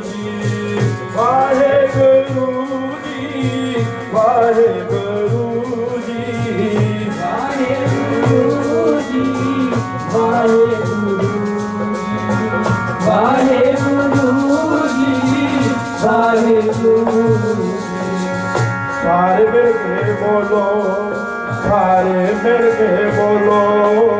ਜੀ ਵਾਹਿਗੁਰੂ ਜੀ ਵਾਹਿਗੁਰੂ ਜੀ। ਵਾਹਿਗੁਰੂ ਜੀ ਸਾਰੇ ਮਿਲ ਕੇ ਬੋਲੋ ਸਾਰੇ ਮਿਲ ਕੇ ਬੋਲੋ।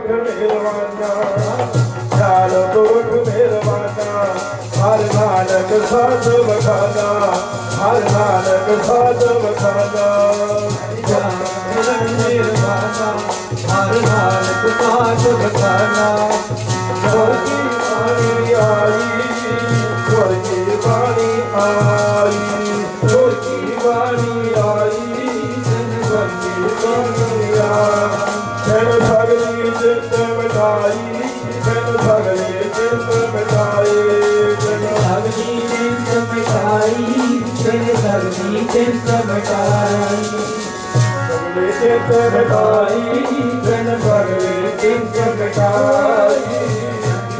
ਪੁਰਖ ਮਿਹਰਵਾਨਾ ਸਿਆਲ ਪੁਰਖ ਮਿਹਰਵਾਨਾ ਹਰ ਨਾਨਕ ਸਾਧ ਵਖਾਨਾ, ਹਰ ਨਾਨਕ ਸਾਧ ਵਖਾਨਾ। ਹਰ ਨਾਨਕ ਸਾਧ ਬਖਾਨਾ ਸਵਰ ਕੀ ਬਾਣੀ ਆਈ ਸਵਰ ਕੀ ਬਾਣੀ ਆਈ ਸਵਰ ਕੀ ਬਾਣੀ ਆਈ ਸਵਰ ਕੀ ਬਾਣੀ ਚਿੰਤ ਮਿਟਾਈ ਜਨ ਭਗਲੀ ਚਿੰਤ ਮਿਟਾਈ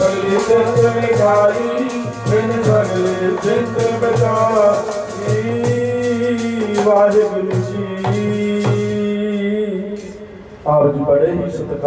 ਭਗਲੀ ਚਿੰਤ ਮਿਟਾਈ ਜਨ ਭਗਲੀ ਚਿੰਤ ਮਿਟਾਈ ਵਾਹਿਗੁਰੂ ਜੀ ਆਪ ਜੀ ਬੜੇ ਹੀ ਸਤਿਕਾਰ